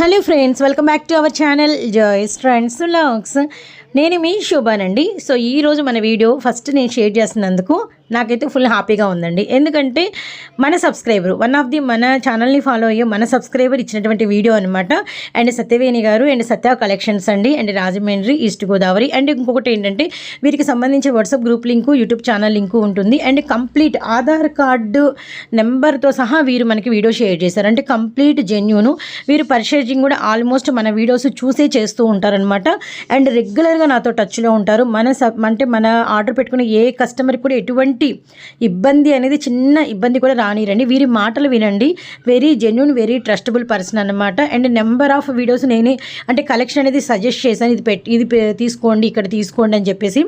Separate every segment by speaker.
Speaker 1: Hello friends welcome back to our channel Joy's friends vlogs నేను మీ శోభానండి. So ఈరోజు మన వీడియో ఫస్ట్ నేను షేర్ చేస్తున్నందుకు నాకైతే ఫుల్ హ్యాపీగా ఉందండి. ఎందుకంటే మన సబ్స్క్రైబర్ వన్ ఆఫ్ ది మన ఛానల్ని ఫాలో అయ్యే మన సబ్స్క్రైబర్ ఇచ్చినటువంటి వీడియో అనమాట అండ్ సత్యవేణి గారు అండ్ సత్య కలెక్షన్స్ అండి and Rajahmundry east Godavari and ఇంకొకటి ఏంటంటే వీరికి సంబంధించి WhatsApp group link YouTube channel link ఉంటుంది. అండ్ కంప్లీట్ ఆధార్ కార్డు నెంబర్తో సహా వీరు మనకి వీడియో షేర్ చేశారు. అంటే కంప్లీట్ జెన్యూను. వీరు పర్చేజింగ్ కూడా ఆల్మోస్ట్ మన వీడియోస్ చూసే చేస్తూ ఉంటారనమాట అండ్ రెగ్యులర్గా నాతో టచ్లో ఉంటారు. మన సబ్ అంటే మన ఆర్డర్ పెట్టుకునే ఏ కస్టమర్కి కూడా ఎటువంటి ఇబ్బంది అనేది చిన్న ఇబ్బంది కూడా రానిరండి. వీరి మాటలు వినండి. Very genuine very trustable person అనమాట అండ్ నెంబర్ ఆఫ్ వీడియోస్ నేనే అంటే కలెక్షన్ అనేది సజెస్ట్ చేశాను. ఇది పెట్టి ఇది తీసుకోండి ఇక్కడ తీసుకోండి అని చెప్పేసి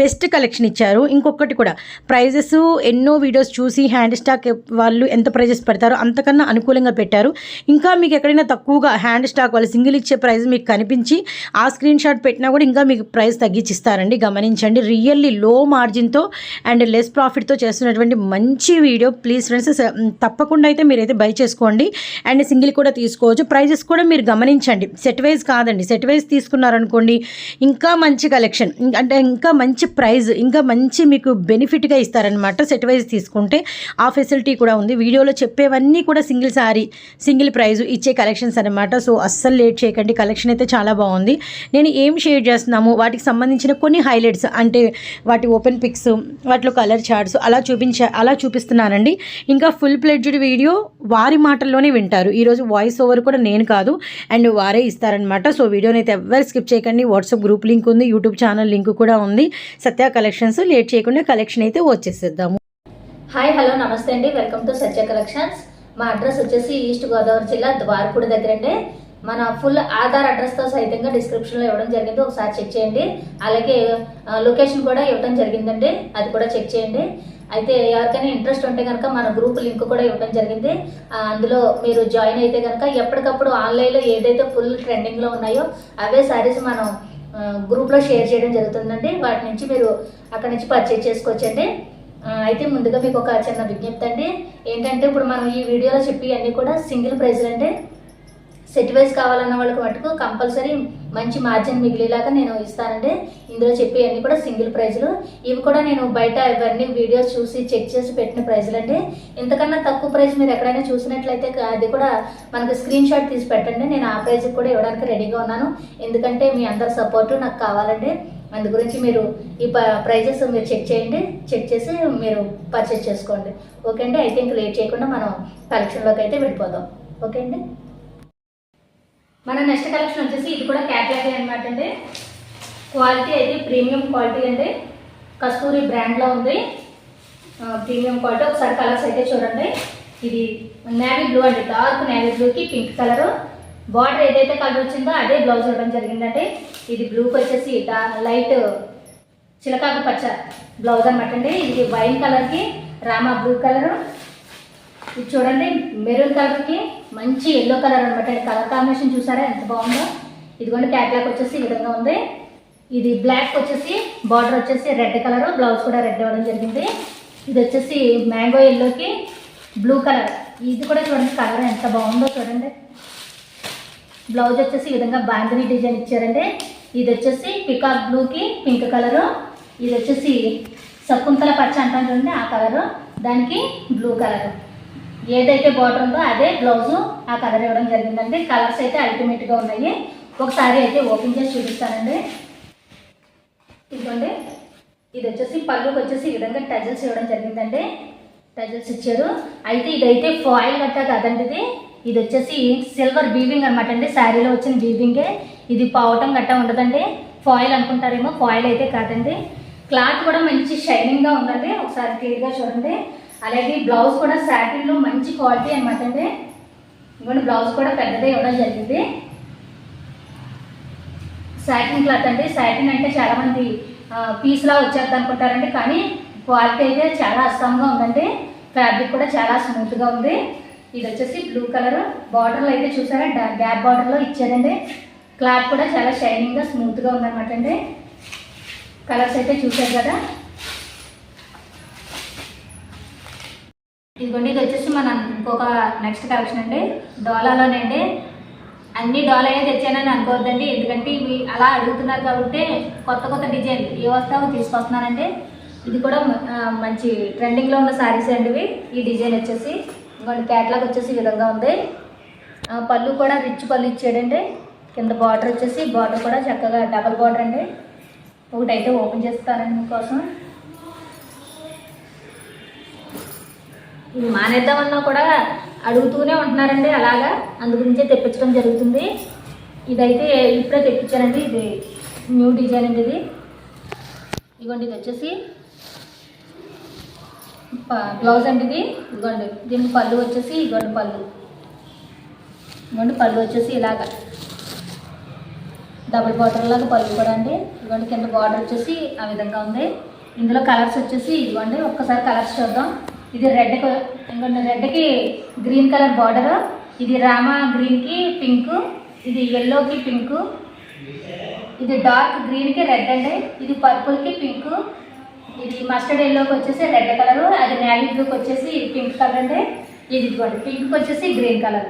Speaker 1: బెస్ట్ కలెక్షన్ ఇచ్చారు. ఇంకొకటి కూడా ప్రైజెస్ ఎన్నో వీడియోస్ చూసి హ్యాండ్ స్టాక్ వాళ్ళు ఎంత ప్రైజెస్ పెడతారో అంతకన్నా అనుకూలంగా పెట్టారు. ఇంకా మీకు ఎక్కడైనా తక్కువగా హ్యాండ్ స్టాక్ వాళ్ళు సింగిల్ ఇచ్చే ప్రైస్ మీకు కనిపించి ఆ స్క్రీన్ షాట్ పెట్టినా కూడా ఇంకా మీకు ప్రైస్ తగ్గించిస్తారండి గమనించండి. రియల్లీ లో మార్జిన్తో అండ్ లెస్ ప్రాఫిట్తో చేస్తున్నటువంటి మంచి వీడియో ప్లీజ్ ఫ్రెండ్స్ తప్పకుండా అయితే మీరైతే బై చేసుకోండి. అండ్ సింగిల్ కూడా తీసుకోవచ్చు. ప్రైజెస్ కూడా మీరు గమనించండి. సెట్ వైజ్ కాదండి. సెట్ వైజ్ తీసుకున్నారనుకోండి ఇంకా మంచి కలెక్షన్ అంటే ఇంకా మంచి ప్రైజ్ ఇంకా మంచి మీకు బెనిఫిట్గా ఇస్తారనమాట సెట్ వైజ్ తీసుకుంటే ఆ ఫెసిలిటీ కూడా ఉంది. వీడియోలో చెప్పేవన్నీ కూడా సింగిల్ సారీ సింగిల్ ప్రైజ్ ఇచ్చే కలెక్షన్స్ అనమాట సో అస్సలు లేట్ చేయకండి. కలెక్షన్ అయితే చాలా బాగుంది. నేను ఏం షేర్ చేస్తున్నాము? వాటికి సంబంధించిన కొన్ని హైలైట్స్ అంటే వాటి ఓపెన్ పిక్స్ వాటిలో కలర్ చార్ట్స్ అలా చూపించ అలా చూపిస్తున్నానండి. ఇంకా ఫుల్ ప్లెడ్జ్డ్ వీడియో వారి మాటల్లోనే వింటారు. ఈరోజు వాయిస్ ఓవర్ కూడా నేను కాదు అండ్ వారే ఇస్తారనమాట సో వీడియోని అయితే ఎవరు స్కిప్ చేయకండి. వాట్సాప్ గ్రూప్ లింక్ ఉంది యూట్యూబ్ ఛానల్ లింక్ కూడా ఉంది. సత్య కలెక్షన్స్ లేట్ చేయకుండా కలెక్షన్ అయితే వచ్చేసేద్దాము.
Speaker 2: హాయ్ హలో నమస్తే అండి. వెల్కమ్ టు సత్య కలెక్షన్స్ మా అడ్రస్ వచ్చేసి ఈస్ట్ గోదావరి జిల్లా ద్వారపూడి దగ్గరండి. మన ఫుల్ ఆధార్ అడ్రస్తో సహితంగా డిస్క్రిప్షన్లో ఇవ్వడం జరిగింది. ఒకసారి చెక్ చేయండి. అలాగే లొకేషన్ కూడా ఇవ్వడం జరిగిందండి. అది కూడా చెక్ చేయండి. అయితే ఎవరికైనా ఇంట్రెస్ట్ ఉంటే కనుక మన గ్రూప్ లింక్ కూడా ఇవ్వడం జరిగింది. అందులో మీరు జాయిన్ అయితే కనుక ఎప్పటికప్పుడు ఆన్లైన్లో ఏదైతే ఫుల్ ట్రెండింగ్లో ఉన్నాయో అవే శారీస్ మనం గ్రూప్లో షేర్ చేయడం జరుగుతుందండి. వాటి నుంచి మీరు అక్కడ నుంచి పర్చేజ్ చేసుకోవచ్చండి. అయితే ముందుగా మీకు ఒక చిన్న విజ్ఞప్తి అండి. ఏంటంటే ఇప్పుడు మనం ఈ వీడియోలో చెప్పి అన్నీ కూడా సింగిల్ ప్రైజ్లు అంటే సెట్ వైజ్ కావాలన్న వాళ్ళకి మటుకు కంపల్సరీ మంచి మార్జిన్ మిగిలేలాగా నేను ఇస్తానండి. ఇందులో చెప్పి కూడా సింగిల్ ప్రైజ్లు ఇవి కూడా నేను బయట ఇవన్నీ వీడియోస్ చూసి చెక్ చేసి పెట్టిన ప్రైజ్లు అండి. ఇంతకన్నా తక్కువ ప్రైస్ మీరు ఎక్కడైనా చూసినట్లయితే అది కూడా మనకు స్క్రీన్ షాట్ తీసి పెట్టండి. నేను ఆ ప్రైజ్కి కూడా ఇవ్వడానికి రెడీగా ఉన్నాను. ఎందుకంటే మీ అందరి సపోర్ట్ నాకు కావాలండి. అందు గురించి మీరు ఈ ప్రైజెస్ మీరు చెక్ చేయండి. చెక్ చేసి మీరు పర్చేస్ చేసుకోండి. ఓకే అండి? అయితే ఇంక లేట్ చేయకుండా మనం కలెక్షన్లోకి అయితే వెళ్ళిపోదాం. ఓకే అండి? మన నెక్స్ట్ కలెక్షన్ వచ్చేసి ఇది కూడా క్యాట్లాగే అనమాట అండి. క్వాలిటీ అయితే ప్రీమియం క్వాలిటీ అండి. కస్తూరి బ్రాండ్లో ఉంది. Premium quality. ఒకసారి కలర్స్ అయితే చూడండి. ఇది నేవీ బ్లూ అండి. డార్క్ నేవీ బ్లూకి పింక్ కలర్. బార్డర్ ఏదైతే కలర్ వచ్చిందో అదే బ్లౌజ్ ఇవ్వడం జరిగిందండి. ఇది బ్లూకి వచ్చేసి లైట్ చిలకాకు పచ్చ బ్లౌజ్ అనమాట అండి. ఇది వైన్ కలర్కి రామా బ్లూ కలర్. ఇది చూడండి మెరూన్ కలర్కి మంచి ఎల్లో కలర్ అనమాట కలర్ కాంబినేషన్ చూసారా? ఎంత బాగుందో? ఇదిగోండి క్యాట్లాక్ వచ్చేసి ఈ విధంగా ఉంది. ఇది బ్లాక్ వచ్చేసి బార్డర్ వచ్చేసి రెడ్ కలర్ బ్లౌజ్ కూడా రెడ్ ఇవ్వడం జరిగింది. ఇది వచ్చేసి మ్యాంగో ఎల్లోకి బ్లూ కలర్ ఇది కూడా చూడండి కలర్ ఎంత బాగుందో చూడండి. బ్లౌజ్ వచ్చేసి ఈ విధంగా బాంధనీ డిజైన్ ఇచ్చారండి. ఇది వచ్చేసి పికాక్ బ్లూకి పింక్ కలరు ఇది వచ్చేసి శకుంతల పచ్చ అంటాం చూడండి ఆ కలరు దానికి బ్లూ కలరు ఏదైతే బార్డర్ ఉందో అదే బ్లౌజు ఆ కలర్ ఇవ్వడం జరిగిందండి. కలర్స్ అయితే అల్టిమేట్గా ఉన్నాయి. ఒకసారి అయితే ఓపెన్ చేసి చూపిస్తానండి. ఇదిగోండి. ఇది వచ్చేసి పళ్ళుకి వచ్చేసి ఈ విధంగా టజల్స్ ఇవ్వడం జరిగిందండి. టజల్స్ ఇచ్చారు. అయితే ఇదైతే ఫాయిల్ గట్టా కదండి ఇది. ఇది వచ్చేసి సిల్వర్ బీవింగ్ అనమాట అండి. శారీలో వచ్చిన బీవింగే ఇది పావటం గట్టా ఉండదండి. ఫాయిల్ అనుకుంటారేమో ఫాయిల్ అయితే కాదండి. క్లాత్ కూడా మంచి షైనింగ్గా ఉందండి. ఒకసారి క్లియర్గా చూడండి. అలాగే బ్లౌజ్ కూడా శాటిన్లో మంచి క్వాలిటీ అనమాట అండి. ఇవ్వండి బ్లౌజ్ కూడా పెద్దదే ఇవ్వడం జరిగింది. శాటిన్ క్లాత్ అండి. శాటిన్ అంటే చాలా మంది పీస్లా వచ్చేద్ది అనుకుంటారండి. కానీ క్వాలిటీ అయితే చాలా అస్తంగా ఉందండి. ఫ్యాబ్రిక్ కూడా చాలా స్మూత్గా ఉంది. ఇది వచ్చేసి బ్లూ కలర్ బార్డర్లో అయితే చూసారా? గ్యాప్ బార్డర్లో ఇచ్చారండి. క్లాత్ కూడా చాలా షైనింగ్గా స్మూత్గా ఉందన్నమాట అండి. కలర్స్ అయితే చూసారు కదా? ఇదిగోండి ఇది వచ్చేసి మన ఇంకొక నెక్స్ట్ కలెక్షన్ అండి. డోలాలోనే అండి అన్ని డోలయే తెచ్చానని అనుకోవద్దండి. ఎందుకంటే ఇవి అలా అడుగుతున్నారు కాబట్టి కొత్త కొత్త డిజైన్ ఏ వస్తావో తీసుకొస్తున్నానండి ఇది కూడా మంచి ట్రెండింగ్లో ఉన్న శారీస్ అండి ఇవి. ఈ డిజైన్ వచ్చేసి ఇంకోటి క్యాట్లాగ్ వచ్చేసి ఈ విధంగా ఉంది. పళ్ళు కూడా రిచ్ పళ్ళు ఇచ్చాడండి. కింద బార్డర్ వచ్చేసి బార్డర్ కూడా చక్కగా డబల్ బార్డర్ అండి. ఒకటైతే ఓపెన్ చేస్తానండి మీకోసం. మానేద్దామన్నా కూడా అడుగుతూనే ఉంటున్నారండి అలాగా. అందు గురించే తెప్పించడం జరుగుతుంది. ఇదైతే ఇప్పుడే తెప్పించానండి ఇది న్యూ డిజైన్ అండి ఇది. ఇదిగోండి ఇది వచ్చేసి ప- బ్లౌజ్ అండి ఇది. ఇదిగోండి దీనికి పళ్ళు వచ్చేసి ఇదిగోండి పళ్ళు. ఇదిగోండి పళ్ళు వచ్చేసి ఇలాగా. డబుల్ బార్డర్ లాగా పళ్ళు కూడా అండి. ఇదిగోండి కింద బార్డర్ వచ్చేసి ఆ విధంగా ఉంది. ఇందులో కలర్స్ వచ్చేసి ఇదిగోండి ఒక్కసారి కలర్స్ చూద్దాం. ఇది రెడ్ ఇంకోటి రెడ్కి గ్రీన్ కలర్ బార్డర్. ఇది రామా గ్రీన్కి పింక్ ఇది ఎల్లోకి పింక్ ఇది డార్క్ గ్రీన్కి రెడ్ అండి. ఇది పర్పుల్కి పింక్ ఇది మస్టర్డ్ ఎల్లోకి వచ్చేసి రెడ్ కలర్ అది నేవీ బ్లూకి వచ్చేసి పింక్ కలర్ అండి. ఇది కూడా పింక్కి వచ్చేసి గ్రీన్ కలర్.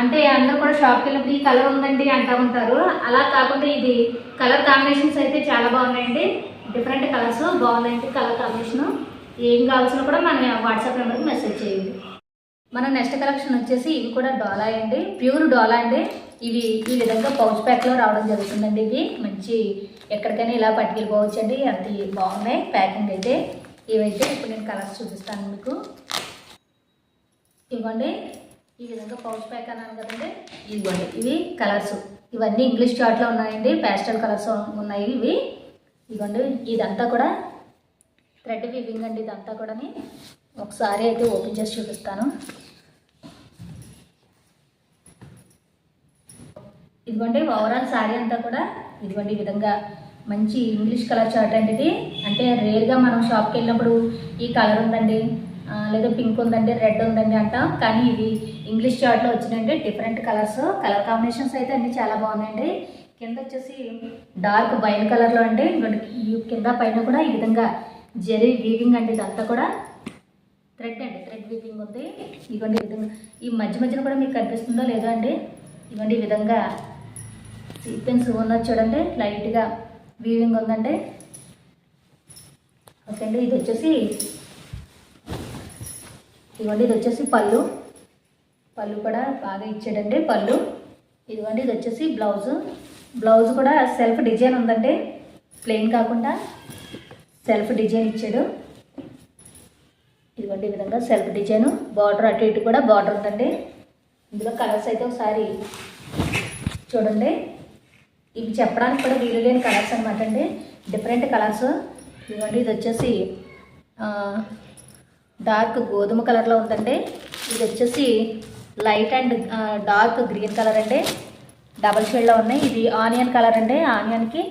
Speaker 2: అంటే అందరూ కూడా షాప్కి వెళ్ళినప్పుడు ఈ కలర్ ఉందండి అంటూ ఉంటారు. అలా కాకుండా ఇది కలర్ కాంబినేషన్స్ అయితే చాలా బాగున్నాయండి. డిఫరెంట్ కలర్స్ బాగున్నాయండి కలర్ కాంబినేషన్. ఏం కావాల్సిన కూడా మన వాట్సాప్ నెంబర్కి మెసేజ్ చేయండి. మన నెక్స్ట్ కలెక్షన్ వచ్చేసి ఇవి కూడా డోలా అండి. ప్యూర్ డోలా అండి. ఇవి ఈ విధంగా పౌచ్ ప్యాక్లో రావడం జరుగుతుందండి ఇవి. మంచి ఎక్కడికైనా ఇలా పట్టుకెళ్ళిపోవచ్చు అండి అంత బాగున్నాయి ప్యాకింగ్ అయితే. ఇవైతే ఇప్పుడు నేను కలర్స్ చూపిస్తాను మీకు. ఇవ్వండి. ఈ విధంగా పౌచ్ ప్యాక్ అన్నాను కదండి. ఇదిగోండి ఇవి కలర్స్. ఇవన్నీ ఇంగ్లీష్ చార్ట్లో ఉన్నాయండి. ప్యాస్టల్ కలర్స్ ఉన్నాయి ఇవి. ఇదిగోండి ఇదంతా కూడా థ్రెడ్ వివింగ్ అండి ఇదంతా కూడాని. ఒకసారి అయితే ఓపెన్ చేసి చూపిస్తాను. ఇదిగోండి ఓవరాల్ శారీ అంతా కూడా ఇదిగోండి ఈ విధంగా. మంచి ఇంగ్లీష్ కలర్ చార్ట్ అండి ఇది. అంటే రేర్గా మనం షాప్కి వెళ్ళినప్పుడు ఈ కలర్ ఉందండి లేదా పింక్ ఉందండి రెడ్ ఉందండి అంటాం. కానీ ఇది ఇంగ్లీష్ చార్ట్లో వచ్చినాయండి. డిఫరెంట్ కలర్స్ కలర్ కాంబినేషన్స్ అయితే అన్ని చాలా బాగున్నాయండి. కింద వచ్చేసి డార్క్ వైన్ కలర్లో అండి. ఇంకోటి కింద పైన కూడా ఈ విధంగా జరీ వీవింగ్ అండి ఇదంతా కూడా థ్రెడ్ అండి థ్రెడ్ వీవింగ్ ఉంది. ఇవ్వండి ఈ విధంగా ఈ మధ్య మధ్యన కూడా మీకు కనిపిస్తుందో లేదో అండి. ఇవ్వండి ఈ విధంగా సీక్వెన్స్ ఉన్నది చూడండి లైట్గా వీవింగ్ ఉందండి. ఓకే అండి ఇది వచ్చేసి ఇదిగోండి ఇది వచ్చేసి పళ్ళు. పళ్ళు కూడా బాగా ఇచ్చాడండి పళ్ళు. ఇదిగోండి ఇది వచ్చేసి బ్లౌజు. బ్లౌజ్ కూడా సెల్ఫ్ డిజైన్ ఉందండి ప్లెయిన్ కాకుండా. సెల్ఫ్ డిజైన్ ఇచ్చాడు. ఇదిగోండి ఈ విధంగా సెల్ఫ్ డిజైన్. బార్డర్ అటు ఇటు కూడా బార్డర్ ఉందండి. ఇందులో కలర్స్ అయితే ఒకసారి చూడండి. ఇవి చెప్పడానికి కూడా వీలు లేని కలర్స్ అనమాట అండి. Different colours. ఇదిగోండి ఇది వచ్చేసి డార్క్ గోధుమ కలర్లో ఉందండి. ఇది వచ్చేసి light and dark green colour అండి. డబల్ షేడ్లో ఉన్నాయి. ఇది ఆనియన్ కలర్ అండి. ఆనియన్కి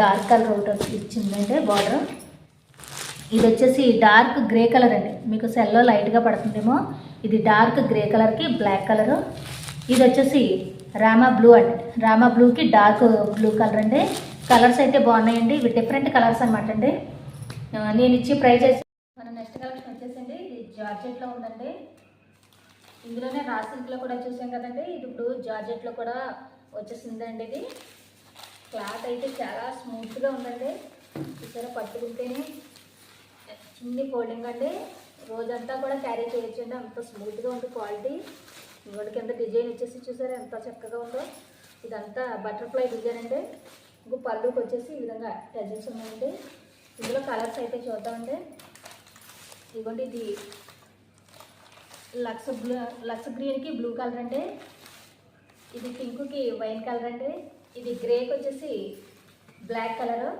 Speaker 2: డార్క్ కలర్ ఒకటి ఇచ్చిందండి బార్డర్. ఇది వచ్చేసి డార్క్ గ్రే కలర్ అండి. మీకు సెల్లో లైట్గా పడుతుందేమో. ఇది డార్క్ గ్రే కలర్కి బ్లాక్ కలరు. ఇది వచ్చేసి రామా బ్లూ అండి. రామా బ్లూకి డార్క్ బ్లూ కలర్ అండి. కలర్స్ అయితే బాగున్నాయండి. ఇవి డిఫరెంట్ కలర్స్ అనమాట అండి. నేను ఇచ్చి ప్రైజ్ చేసి మన నెక్స్ట్ కలెక్షన్ వచ్చేసండి ఇది జార్జెట్లో ఉందండి. ఇందులోనే రా సిల్క్లో కూడా చూసాం కదండి. ఇది ఇప్పుడు జార్జెట్లో కూడా వచ్చేసిందండి ఇది. క్లాత్ అయితే చాలా స్మూత్గా ఉందండి. చూసారా పట్టుకుంటేనే. చిన్ని ఫోల్డింగ్ అండి. రోజంతా కూడా క్యారీ చేయొచ్చండి. అంత స్మూత్గా ఉంది క్వాలిటీ ఇంకోటి ఎంత డిజైన్ వచ్చేసి చూసారా? ఎంత చక్కగా ఉందో. ఇదంతా బటర్ఫ్లై డిజైన్ అండి. ఇంకో పళ్ళుకి వచ్చేసి ఈ విధంగా టజల్స్ ఉన్నాయండి. ఇందులో కలర్స్ అయితే చూద్దామండి. ఇదిగోండి ఇది లక్స్ బ్లూ లక్స్ గ్రీన్కి బ్లూ కలర్ అండి. ఇది పింక్కి వైన్ కలర్ అండి. ఇది గ్రేకి వచ్చేసి బ్లాక్ కలరు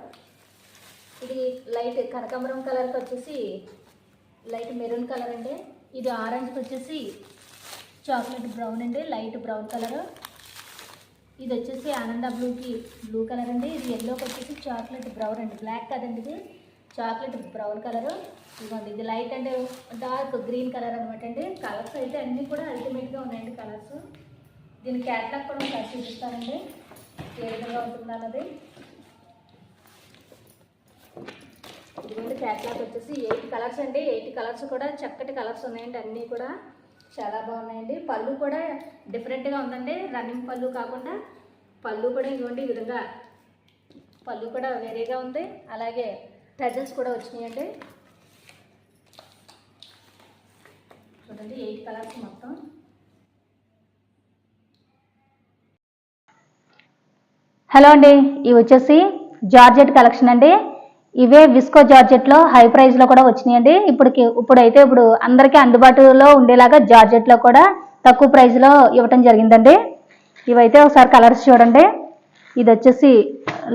Speaker 2: ఇది లైట్ కనకాంబరం కలర్కి వచ్చేసి లైట్ మెరూన్ కలర్ అండి. ఇది ఆరెంజ్కి వచ్చేసి చాక్లెట్ బ్రౌన్ అండి లైట్ బ్రౌన్ కలర్. ఇది వచ్చేసి ఆనంద బ్లూకి బ్లూ కలర్ అండి. ఇది ఎల్లోకి వచ్చేసి చాక్లెట్ బ్రౌన్ అండి. బ్లాక్ కదండి ఇది. Chocolate brown colour. ఇదిగోండి ఇది light and dark green colour అనమాట అండి. కలర్స్ అయితే అన్నీ కూడా అల్టిమేట్గా ఉన్నాయండి కలర్స్. దీని క్యాట్లాగ్ కూడా ఒకసారి చూపిస్తానండి. ఏ విధంగా ఉంటుందన్నది. ఇదిగోండి క్యాట్లాగ్ వచ్చేసి ఎయిట్ కలర్స్ అండి. ఎయిట్ కలర్స్ కూడా చక్కటి కలర్స్ ఉన్నాయండి. అన్నీ కూడా చాలా బాగున్నాయండి. పళ్ళు కూడా డిఫరెంట్గా ఉందండి. రన్నింగ్ పళ్ళు కాకుండా పళ్ళు కూడా ఇదిగోండి ఈ విధంగా పళ్ళు కూడా వేరేగా ఉంది. అలాగే టజల్స్ కూడా వచ్చినాయండి. చూడండి ఎయిట్ కలర్స్ మొత్తం.
Speaker 3: హలో అండి ఇవి వచ్చేసి జార్జెట్ కలెక్షన్ అండి. ఇవే విస్కో జార్జెట్లో హై ప్రైస్లో కూడా వచ్చినాయండి. ఇప్పటికి ఇప్పుడైతే ఇప్పుడు అందరికీ అందుబాటులో ఉండేలాగా జార్జెట్లో కూడా తక్కువ ప్రైస్లో ఇవ్వటం జరిగిందండి. ఇవైతే ఒకసారి కలర్స్ చూడండి. ఇది వచ్చేసి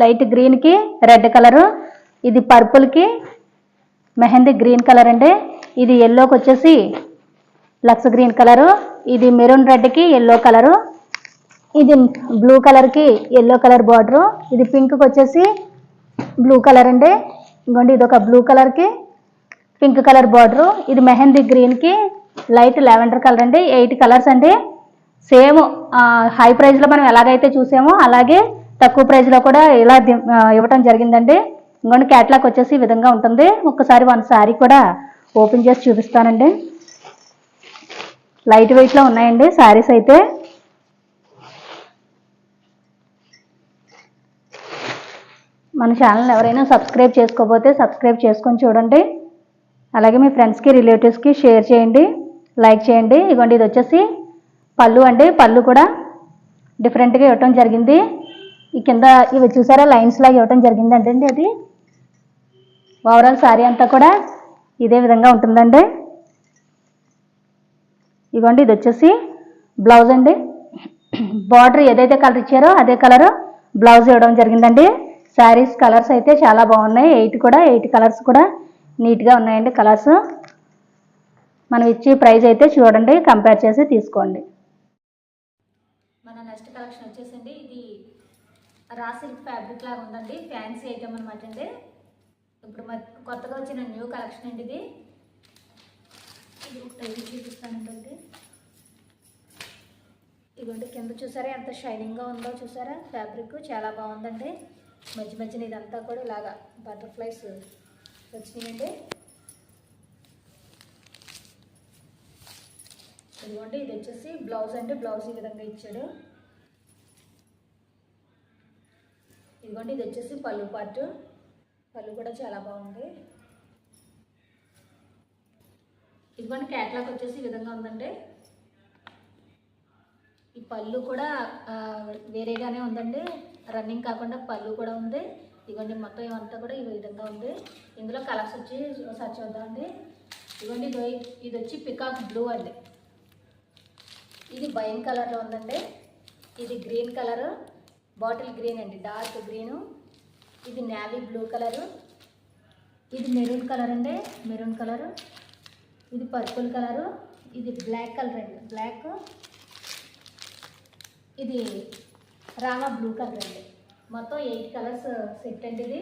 Speaker 3: లైట్ గ్రీన్కి రెడ్ కలరు. ఇది పర్పుల్కి మెహందీ గ్రీన్ కలర్ అండి. ఇది ఎల్లోకి వచ్చేసి లక్స్ గ్రీన్ కలరు. ఇది మెరూన్ రెడ్కి ఎల్లో కలరు. ఇది బ్లూ కలర్కి ఎల్లో కలర్ బార్డరు. ఇది పింక్కి వచ్చేసి బ్లూ కలర్ అండి ఇంకోండి ఇది ఒక బ్లూ కలర్కి పింక్ కలర్ బార్డరు ఇది మెహందీ గ్రీన్కి లైట్ లెవెండర్ కలర్ అండి ఎయిట్ కలర్స్ అండి సేమ్ హై ప్రైస్లో మనం ఎలాగైతే చూసామో అలాగే తక్కువ ప్రైస్లో కూడా ఇలా ది- ఇవ్వటం జరిగిందండి ఇంకోండి క్యాట్లాగ్ వచ్చేసి ఈ విధంగా ఉంటుంది. ఒక్కసారి వన్ శారీ కూడా ఓపెన్ చేసి చూపిస్తానండి. లైట్ వెయిట్లో ఉన్నాయండి శారీస్ అయితే. మన ఛానల్ ఎవరైనా సబ్స్క్రైబ్ చేసుకోకపోతే సబ్స్క్రైబ్ చేసుకొని చూడండి. అలాగే మీ ఫ్రెండ్స్కి రిలేటివ్స్కి షేర్ చేయండి లైక్ చేయండి. ఇదిగోండి ఇది వచ్చేసి పళ్ళు అండి. పళ్ళు కూడా డిఫరెంట్గా ఇవ్వటం జరిగింది. ఈ కింద ఇవి చూసారా? లైన్స్ లాగా ఇవ్వటం జరిగింది అండి అది. ఓవరాల్ శారీ అంతా కూడా ఇదే విధంగా ఉంటుందండి. ఇదిగోండి ఇది వచ్చేసి బ్లౌజ్ అండి. బార్డర్ ఏదైతే కలర్ ఇచ్చారో అదే కలర్ బ్లౌజ్ ఇవ్వడం జరిగిందండి. శారీస్ కలర్స్ అయితే చాలా బాగున్నాయి. ఎయిట్ కూడా ఎయిట్ కలర్స్ కూడా నీట్గా ఉన్నాయండి కలర్స్ మనం ఇచ్చే ప్రైస్ అయితే చూడండి కంపేర్ చేసి తీసుకోండి.
Speaker 2: మన నెక్స్ట్ కలెక్షన్ వచ్చేసండి. ఇది రా సిల్క్ ఫ్యాబ్రిక్ లాగా ఉందండి. ఫ్యాన్సీ ఐటమ్ అనమాట అండి. ఇప్పుడు కొత్తగా వచ్చిన న్యూ కలెక్షన్ అండి ఇది. ఇది ఒకటి చూపిస్తానండి. ఇదిగోండి కింద చూసారా? ఎంత షైనింగ్గా ఉందో చూసారా? ఫ్యాబ్రిక్ చాలా బాగుందండి. మధ్య మధ్యన ఇదంతా కూడా ఇలాగా బటర్ఫ్లైస్ వచ్చినాయండి ఇదిగోండి ఇది వచ్చేసి బ్లౌజ్ అంటే బ్లౌజ్ ఈ విధంగా ఇచ్చాడు. ఇదిగోండి ఇది వచ్చేసి పళ్ళు పార్ట్ పళ్ళు కూడా చాలా బాగుంది. ఇదిగోండి క్యాట్లాగ్ వచ్చేసి ఈ విధంగా ఉందండి. ఈ పళ్ళు కూడా వేరేగానే ఉందండి. రన్నింగ్ కాకుండా పళ్ళు కూడా ఉంది. ఇదిగోండి మొత్తం ఇవంతా కూడా ఈ విధంగా ఉంది. ఇందులో కలర్స్ వచ్చి ఒకసారి చూద్దామండి ఇదిగోండి ఇది ఇది వచ్చి పికాక్ బ్లూ అండి. ఇది బైన్ కలర్లో ఉందండి. ఇది గ్రీన్ కలరు. బాటిల్ గ్రీన్ అండి డార్క్ గ్రీను. ఇది నేవీ బ్లూ కలరు. ఇది మెరూన్ కలర్ అండి మెరూన్ కలరు. ఇది పర్పుల్ కలరు. ఇది బ్లాక్ కలర్ అండి బ్లాక్. ఇది రామా బ్లూ కలర్ అండి. మొత్తం ఎయిట్ కలర్స్ సెట్ అండి ఇది.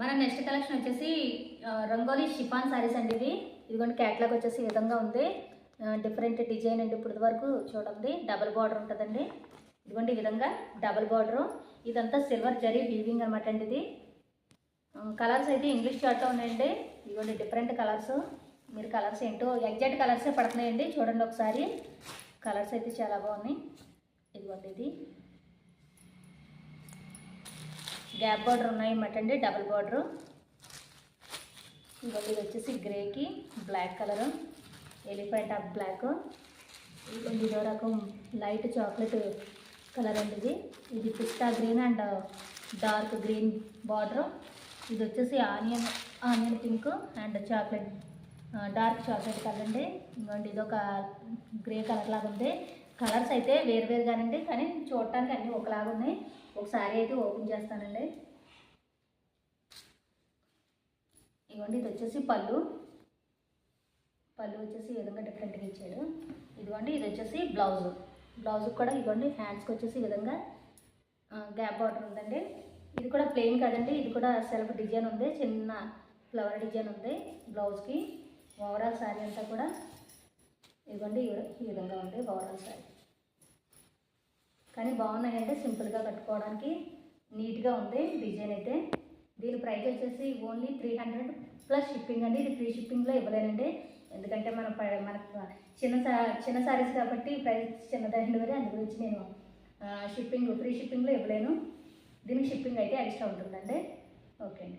Speaker 2: మన నెక్స్ట్ కలెక్షన్ వచ్చేసి రంగోలీ షిఫాన్ సారీస్ అండి ఇది ఇదిగోండి క్యాట్లాగ్ వచ్చేసి ఈ విధంగా ఉంది. డిఫరెంట్ డిజైన్ అండి ఇప్పుడు వరకు చూడండి. డబల్ బార్డర్ ఉంటుందండి. ఇదిగోండి ఈ విధంగా డబల్ బార్డరు ఇదంతా సిల్వర్ జరీ వీవింగ్ అనమాట అండి ఇది. కలర్స్ అయితే ఇంగ్లీష్ చార్ట్లో ఉన్నాయండి. ఇదిగోండి డిఫరెంట్ కలర్స్ మీరు కలర్స్ ఏంటో ఎగ్జాక్ట్ కలర్సే పడుతున్నాయండి. చూడండి ఒకసారి. కలర్స్ అయితే చాలా బాగున్నాయి. ఇదిగోండి ఇది. గ్యాప్ బార్డర్ ఉన్నాయి మటండి అండి డబుల్ బార్డరు. ఇదిగోండి ఇది వచ్చేసి గ్రేకి black colour elephant of black. ఇదిగోండి ఇదో రకం లైట్ చాక్లెట్ కలర్ అండి ఇది. ఇది pista green and dark green border. ఇది వచ్చేసి onion onion pink and chocolate dark chocolate colour అండి. ఇంకోండి ఇది ఒక గ్రే కలర్ లాగా ఉంది. కలర్స్ అయితే వేరువేరుగానండి కానీ చూడటానికి అన్నీ ఒకలాగా ఉన్నాయి. ఒకసారి అయితే ఓపెన్ చేస్తానండి. ఇదిగోండి ఇది వచ్చేసి పళ్ళు. పళ్ళు వచ్చేసి ఈ విధంగా డిఫరెంట్గా ఇచ్చాడు ఇదిగోండి ఇది వచ్చేసి బ్లౌజ్ బ్లౌజ్కి కూడా ఇదిగోండి హ్యాండ్స్కి వచ్చేసి ఈ విధంగా గ్యాప్ బార్డర్ ఉందండి. ఇది కూడా ప్లెయిన్ కదండి ఇది కూడా సెల్ఫ్ డిజైన్ ఉంది చిన్న ఫ్లవర్ డిజైన్ ఉంది బ్లౌజ్కి ఓవరాల్ శారీ అంతా కూడా ఇదిగోండి ఈ విధంగా ఉంది ఓవరాల్ శారీ. కానీ బాగున్నాయంటే సింపుల్గా కట్టుకోవడానికి నీట్గా ఉంది డిజైన్ అయితే. దీని ప్రైస్ వచ్చేసి only three hundred plus shipping అండి. ఇది ఫ్రీ షిప్పింగ్లో ఇవ్వలేనండి. ఎందుకంటే మన ప- మన చిన్న సా చిన్న సారీస్ కాబట్టి ప్రైస్ చిన్నదండి వరే అందు గురించి నేను షిప్పింగ్ ఫ్రీ షిప్పింగ్లో ఇవ్వలేను. దీనికి షిప్పింగ్ అయితే ఎక్స్ట్రా ఉంటుందండి. ఓకే అండి.